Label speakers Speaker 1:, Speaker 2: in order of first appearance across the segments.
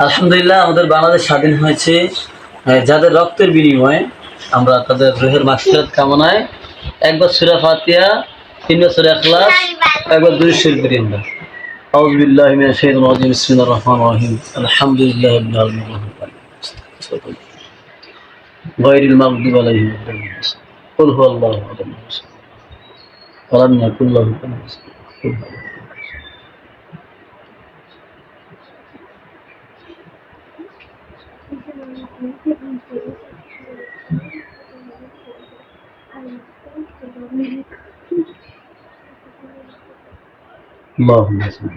Speaker 1: আলহামদুলিল্লাহ আমাদের বাংলাদেশ স্বাধীন হয়েছে আহ, যাদের রক্তের বিনিময়ে আমরা তাদের রুহের মাকসিরাত কামনায় একবার সুরা ফাতিয়া তিনবার সুরা এখলাস একবার দুই শরীফ করি আমরা أعوذ بالله من الشيطان الرجيم بسم الله الرحمن الرحيم الحمد لله رب العالمين غير المغضوب عليهم ولا الضالين قل هو الله احد ولم يكن له كفوا احد اللهم صل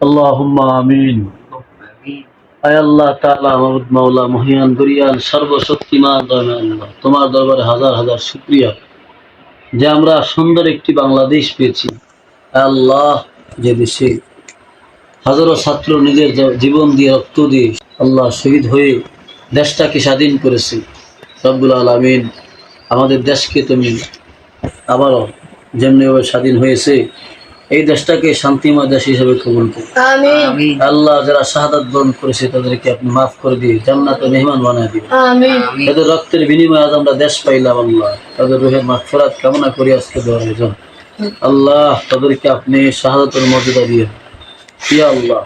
Speaker 1: اللهم آمين আয় আল্লাহ তাআলা মাহমুদ মাওলা মহিয়ান দুরিয়ান সর্বশক্তিমান দয়াময় আল্লাহ তোমার দরবারে হাজার হাজার শুকরিয়া যে আমরা সুন্দর একটি বাংলাদেশ পেয়েছি আয় আল্লাহ যে দেশে হাজারো ছাত্র নিজের জীবন দিয়ে রক্ত দিয়ে আল্লাহ শহীদ হয়ে দেশটাকে স্বাধীন করেছে। রব্বুল আলমিন আমাদের দেশকে তুমি আবারও যেমনিভাবে স্বাধীন হয়েছে এই দেশটাকে শান্তিময় দেশ হিসেবে কবুল করো। আল্লাহ যারা শাহাদাত বরণ করেছে তাদেরকে আপনি মাফ করে দিয়ে জান্নাত মেহমান বানায়
Speaker 2: আমিন।
Speaker 1: তাদের রক্তের বিনিময়ে আজ আমরা দেশ পাইলাম আল্লাহ। তাদের রুহের মাগফিরাত কামনা করি আজকে দেওয়ার আয়োজন। আল্লাহ তাদেরকে আপনি শাহাদাতের মর্যাদা দিয়ে ইয়া আল্লাহ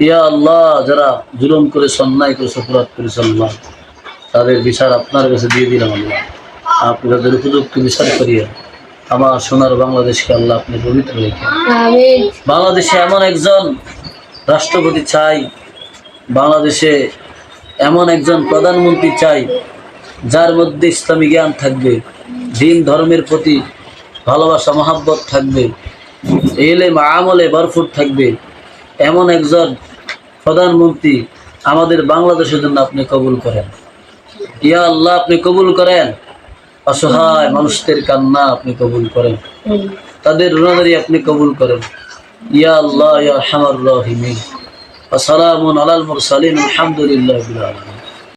Speaker 1: ইয়া আল্লাহ যারা জুলুম করে অন্যায় করে অপরাধ করেছে আল্লাহ তাদের বিচার আপনার কাছে দিয়ে দিলাম আল্লাহ আপনি তাদের উপযুক্ত বিচার করিয়া আমার সোনার বাংলাদেশকে আল্লাহ আপনি পবিত্র রেখে বাংলাদেশে এমন একজন রাষ্ট্রপতি চাই বাংলাদেশে এমন একজন প্রধানমন্ত্রী চাই যার মধ্যে ইসলামী জ্ঞান থাকবে দিন ধর্মের প্রতি ভালোবাসা মহাব্বত থাকবে এলে আমলে বরফুট থাকবে। এমন একজন প্রধানমন্ত্রী আমাদের বাংলাদেশের জন্য আপনি কবুল করেন। ইয়া আল্লাহ আপনি কবুল করেন। অসহায় মানুষদের কান্না আপনি কবুল করেন। তাদের রুনাদারি আপনি কবুল করেন। ইয়া আল্লাহ ইয়া হামার রাহিমিন। ওয়া সালামুন আলাল মুরসালিন আলহামদুলিল্লাহি